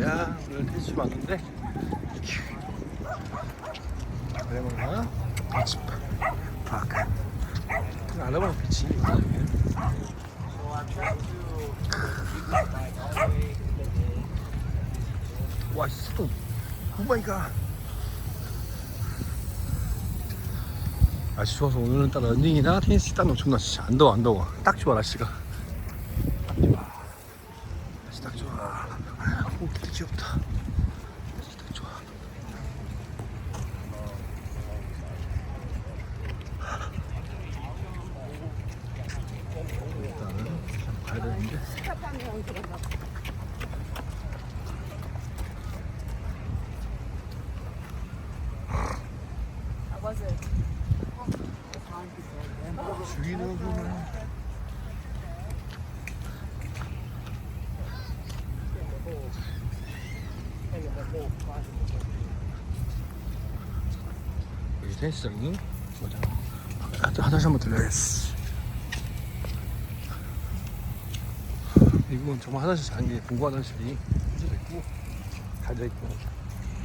야 오늘 테니스 왔는데? 알레모나 비치 파크 알레모나 비치 와 스톤 오마이갓. 날씨 좋아서 오늘은 딱 런닝이나 테니스 딱 엄청나 진짜. 안 더워 안 더워. 딱 좋아 날씨가 딱 좋아 날씨 딱 좋아 오 기대 귀엽다. 딱 좋아 일단은 좀 가야 되는데 죽이는구만 여기 테니스장이 뭐죠? 아, 저 화장실 한번 들려야겠어. 미국은 정말 화장실 잘한 게 공구 화장실이 혼자 있고 갈려 있고.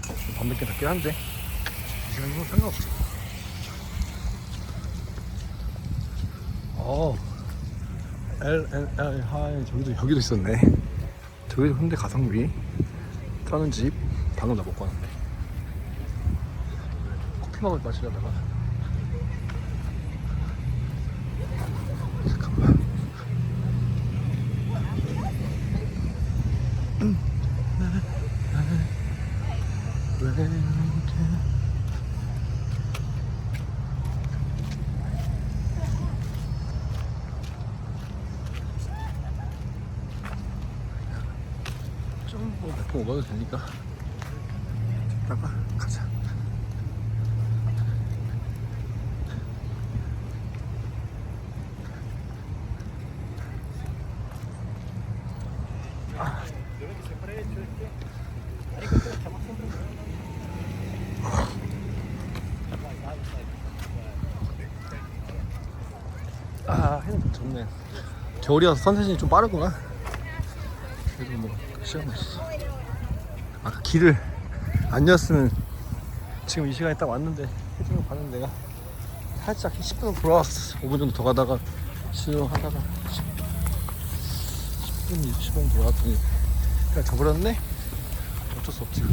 좀 밤늦게 닫긴 한데 이 시간이면 상관없어 어 LNL 하이 저기도 여기도 있었네. 저기도 현대 가성비. 라는 집 방금 나 먹고 왔는데. 커피 먹을 마시려다가. 좀뭐 몇번 먹어도 되니까 이따가 가자. 아 해는 좋네. 겨울이라서 선셋이 좀 빠르구나. 그래도 뭐 시간 있어. 아까 길을 안 열었으면 지금 이 시간에 딱 왔는데 해중을 봤는데 내가 살짝 10분 돌아왔어. 5분 정도 더 가다가 수영하다가 10 분 20분 돌아왔더니 그냥 져버렸네? 어쩔 수 없지.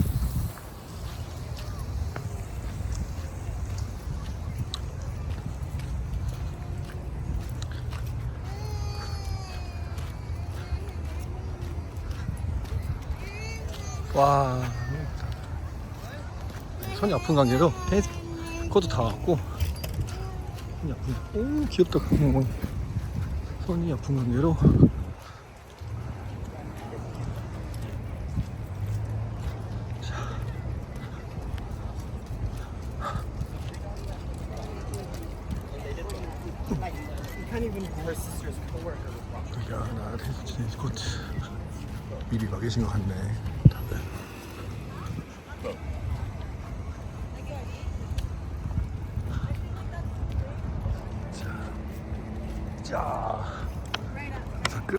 와 손이 아픈 관계로 테니스 코트 다 왔고 손이 아픈 오 귀엽다 어, 손이 아픈 관계로. 야, 나 테니스 코트 미리 가 계신 것 같네 じゃあ。